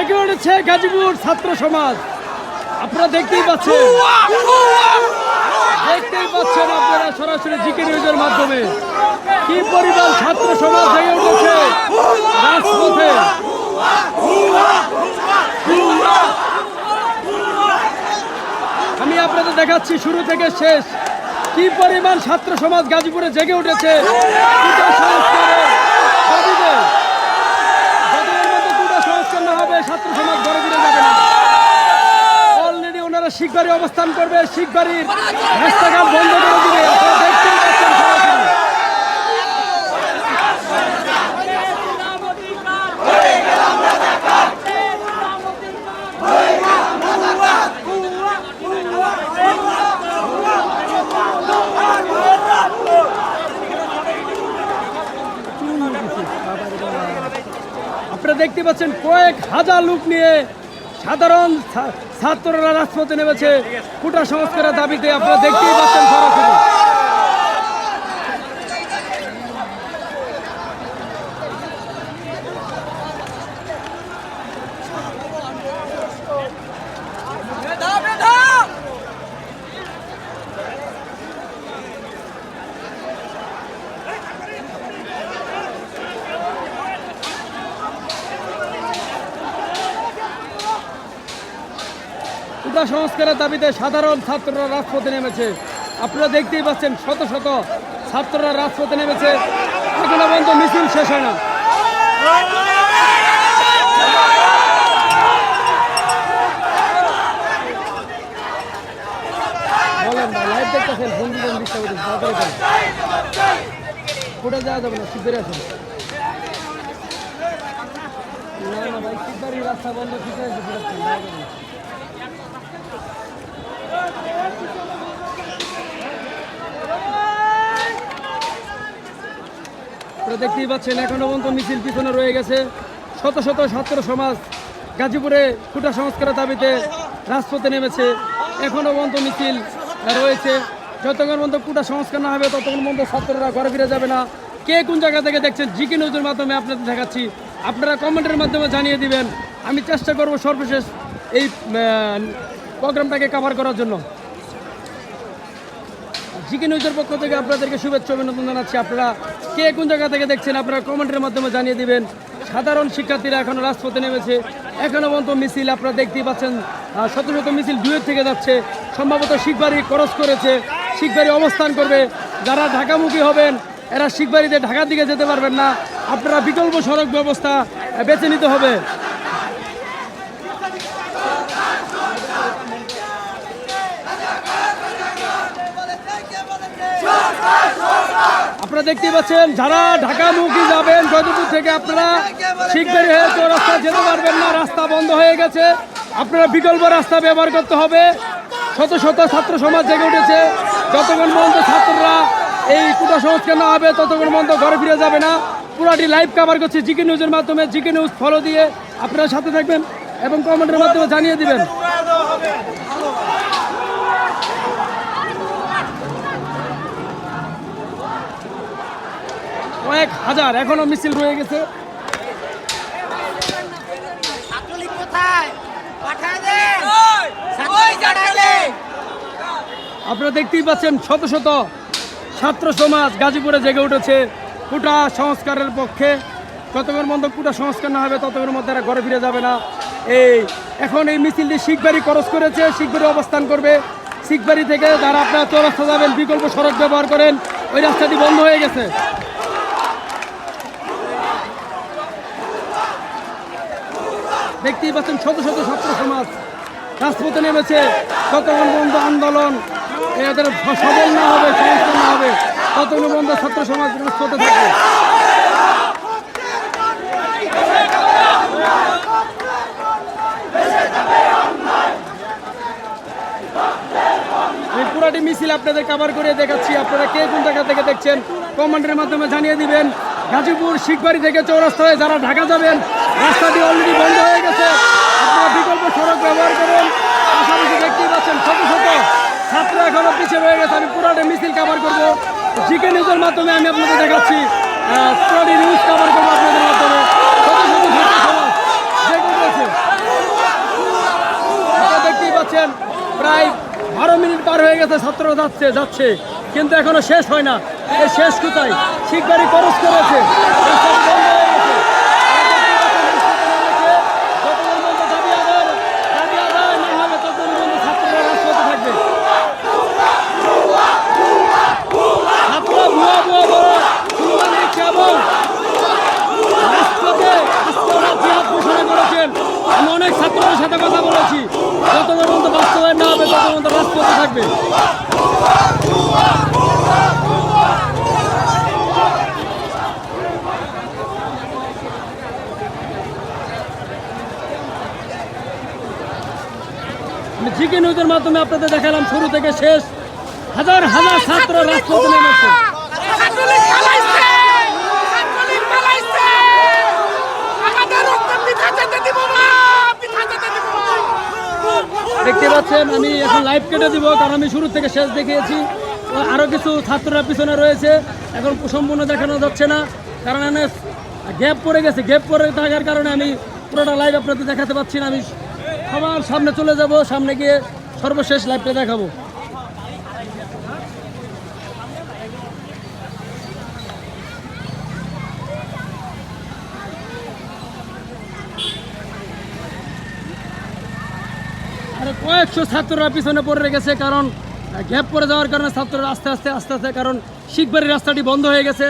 উঠেছে গাজীপুর ছাত্র সমাজ। আপনারা দেখতেই পাচ্ছেন। দেখতেই পাচ্ছেন আপনারা সরাসরি জিকে নিউজের মাধ্যমে। কি পরিমাণ ছাত্র সমাজ জেগে উঠেছে রাজপথে। আমি আপনাদের দেখাচ্ছি শুরু থেকে শেষ। কি পরিমাণ ছাত্র সমাজ গাজীপুরে জেগে উঠেছে? ছাত্র সমাজ গড়ে ফিরে যাবে না। অলরেডি ওনারা শিখবাড়ি অবস্থান করবে, শিখবাড়ির রাস্তাঘাট বন্ধ করে দিবে আপনারা দেখতেই পাচ্ছেন সরাসরি। আপনারা দেখতে পাচ্ছেন, কয়েক হাজার লোক নিয়ে সাধারণ ছাত্ররা রাজপথে নেমেছে। কুটা সংস্কারের দাবিতে আপনারা দেখতেই পাচ্ছেন সরাসরি। কুটা সংস্কারের দাবিতে সাধারণ ছাত্ররা রাজপথে নেমেছে। আপনারা দেখতেই পাচ্ছেন শত শত ছাত্ররা রাজপথে নেমেছে। এখনও পর্যন্ত মিছিল শেষ হয় না। বলেন যাওয়া যাবে আসেন। রাস্তা বন্ধ ঠিক আছে ফিরে আসেন, যাওয়া যাবে না। আপনারা দেখতেই পাচ্ছেন, এখনও পর্যন্ত মিছিল পিছনে রয়ে গেছে। শত শত ছাত্র সমাজ গাজীপুরে কুটা সংস্কারের দাবিতে রাজপথে নেমেছে। এখনও পর্যন্ত মিছিল রয়েছে। যতক্ষণ পর্যন্ত কুটা সংস্কার না হবে, ততক্ষণ পর্যন্ত ছাত্ররা ঘরে ফিরে যাবে না। কে কোন জায়গা থেকে দেখছেন? জি জিকে নিউজের মাধ্যমে আপনাদের দেখাচ্ছি। আপনারা কমেন্টের মাধ্যমে জানিয়ে দিবেন। আমি চেষ্টা করব সর্বশেষ এই প্রোগ্রামটাকে কভার করার জন্য। জি জিকে নিউজের পক্ষ থেকে আপনাদেরকে শুভেচ্ছা, অভিনন্দন জানাচ্ছি। আপনারা কে কোন জায়গা থেকে দেখছেন আপনারা কমেন্টের মাধ্যমে জানিয়ে দিবেন সাধারণ শিক্ষার্থীরা এখনও রাজপথে নেমেছে এখনও পর্যন্ত মিছিল আপনারা দেখতেই পাচ্ছেন শত শত মিছিল দুয়ের থেকে যাচ্ছে সম্ভবত শিখবাড়ি ক্রস করেছে শিখবাড়ি অবস্থান করবে যারা ঢাকামুখী হবেন এরা শিখবাড়িতে ঢাকার দিকে যেতে পারবেন না আপনারা বিকল্প সড়ক ব্যবস্থা বেছে নিতে হবে আপনারা দেখতে পাচ্ছেন, যারা ঢাকামুখী যাবেন জয়দেবপুর থেকে আপনারা শিখবেরি হয়ে চৌরাস্তা যেতে পারবেন না, রাস্তা বন্ধ হয়ে গেছে। আপনারা বিকল্প রাস্তা ব্যবহার করতে হবে। শত শত ছাত্র সমাজ জেগে উঠেছে। যতক্ষণ পর্যন্ত ছাত্ররা এই কুটা সংস্কার না হবে, ততক্ষণ পর্যন্ত ঘরে ফিরে যাবে না। পুরাটি লাইভ কভার করছে জিকে নিউজের মাধ্যমে জিকে নিউজ ফলো দিয়ে আপনারা সাথে থাকবেন এবং কমেন্টের মাধ্যমে জানিয়ে দিবেন। কয়েক হাজার। এখনও মিছিল রয়ে গেছে। আপনারা দেখতেই পাচ্ছেন শত শত ছাত্র সমাজ গাজীপুরে জেগে উঠেছে কুটা সংস্কারের পক্ষে। যতক্ষণ বন্ধ কুটা সংস্কার না হবে ততক্ষণ মধ্যে এরা ঘরে ফিরে যাবে না। এই এখন এই মিছিলটি শিখবাড়ি খরচ করেছে শিখবাড়ি অবস্থান করবে। শিখবাড়ি থেকে যারা আপনারা চৌরাস্তা যাবেন বিকল্প সড়ক ব্যবহার করেন ওই রাস্তাটি বন্ধ হয়ে গেছে। দেখতেই পাচ্ছেন শত শত ছাত্র সমাজ। রাজপথে নেমেছে ততক্ষণ পর্যন্ত আন্দোলন। এদের সবল না হবে সংস্কার না হবে। ততক্ষণ পর্যন্ত ছাত্র সমাজ রাজপথে থাকবে। পুরাটি মিছিল আপনাদের কভার করে দেখাচ্ছি। আপনারা কে কোন জায়গা থেকে দেখছেন কমেন্টের মাধ্যমে জানিয়ে দিবেন। গাজীপুর শিখবাড়ি থেকে চৌরাস্তায় যারা ঢাকা যাবেন, রাস্তাটি অলরেডি বন্ধ হয়ে গেছে। আপনারা বিকল্প সড়ক ব্যবহার করেন। পাশাপাশি দেখতেই পাচ্ছেন ছোট ছোট ছাত্র এখনও পিছিয়ে রয়ে গেছে। আমি পুরোটা মিছিল কাভার করব। জিকে নিউজের মাধ্যমে আমি আপনাদের দেখাচ্ছি পুরোটি নিউজ কাভার করব আপনাদের মাধ্যমে। দেখতেই পাচ্ছেন, প্রায় বারো মিনিট পার হয়ে গেছে, ছাত্র যাচ্ছে যাচ্ছে। কিন্তু এখনও শেষ হয় না। শেষ কোথায়? শিখবাড়ি খরচ করেছে। অনেক ছাত্রদের সাথে কথা বলেছি যতক্ষণ পর্যন্ত বাস্তবায়ন না হবে, ততক্ষণ পর্যন্ত রাজপথে থাকবে। জিকে নিউজের মাধ্যমে আপনাদের দেখালাম শুরু থেকে শেষ। হাজার হাজার ছাত্র রাজপথে নেমেছে। দেখতে পাচ্ছেন আমি এখন লাইভ কেটে দিব কারণ আমি শুরু থেকে শেষ দেখিয়েছি। আরও কিছু ছাত্ররা পিছনে রয়েছে। এখন সম্পূর্ণ দেখানো যাচ্ছে না কারণ গ্যাপ পড়ে গেছে। গ্যাপ পড়ে থাকার কারণে আমি পুরোটা লাইভ আপনাদের দেখাতে পাচ্ছি না। আমি সবার সামনে চলে যাব, সামনে গিয়ে সর্বশেষ লাইভটা দেখাবো। আর কয়েকশো ছাত্ররা পিছনে পড়ে গেছে কারণ গ্যাপ পড়ে যাওয়ার কারণে ছাত্ররা আস্তে আস্তে আস্তে আস্তে, কারণ শিখবাড়ির রাস্তাটি বন্ধ হয়ে গেছে।